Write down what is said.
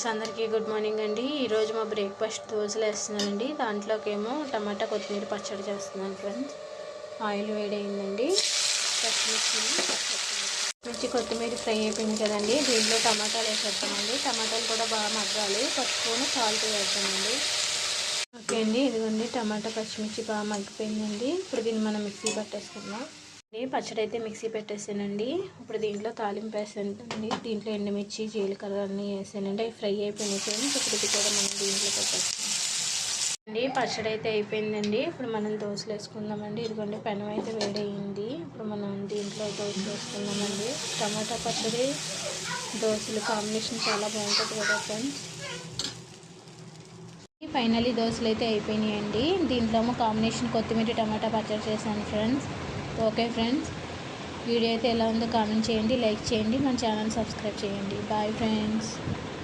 Friends అందరికీ good morning అండి. ఈరోజు మా బ్రేక్ఫాస్ట్ దోశలు వేస్తున్నానండి. దాంట్లోకేమో టమాటా కొత్తిమీర పచ్చడి చేస్తున్నాను ఫ్రెండ్స్. ఆయిల్ వేడైందండి. పచ్చిమిర్చి మిర్చి కొత్తిమీర ఫ్రై అయిపోయింది కదండి. దీంట్లో టమాటాలు వేసేద్దామండి. టమాటాలు కూడా బాగా మగ్గాలి. పసుపును సాల్ట్ వేద్దామండి. ఓకే అండి. ఇదిగోండి టమాటా పచ్చిమిర్చి బాగా మగ్గిపోయిందండి. ఇప్పుడు దీన్ని మనం మిక్సీ పట్టేసుకుందాం. పచ్చడి అయితే మిక్సీ పెట్టేసానండి. ఇప్పుడు దీంట్లో తాలింపు వేసానండి. దీంట్లో ఎండుమిర్చి జీలకర్ర అన్నీ వేసానండి. అవి ఫ్రై అయిపోయినాయి ఇప్పుడు ఇది కూడా మనం దీంట్లో పెట్టేస్తాం అండి పచ్చడి అయితే అయిపోయిందండి. ఇప్పుడు మనం దోశలు వేసుకుందామండి. ఇదిగోండి పెనం అయితే వేడయింది ఇప్పుడు మనం దీంట్లో దోశలు వేసుకుందామండి. టమాటా పచ్చడి దోశలు కాంబినేషన్ చాలా బాగుంటుంది కదా ఫ్రెండ్స్. ఫైనలీ దోశలు అయితే అయిపోయినాయండి. దీంట్లో కాంబినేషన్ కొత్తిమీర టమాటా పచ్చడి చేశాను ఫ్రెండ్స్. ఓకే ఫ్రెండ్స్ వీడియో అయితే ఎలా ఉందో కామెంట్ చేయండి లైక్ చేయండి మన ఛానల్ సబ్స్క్రైబ్ చేయండి. Bye friends.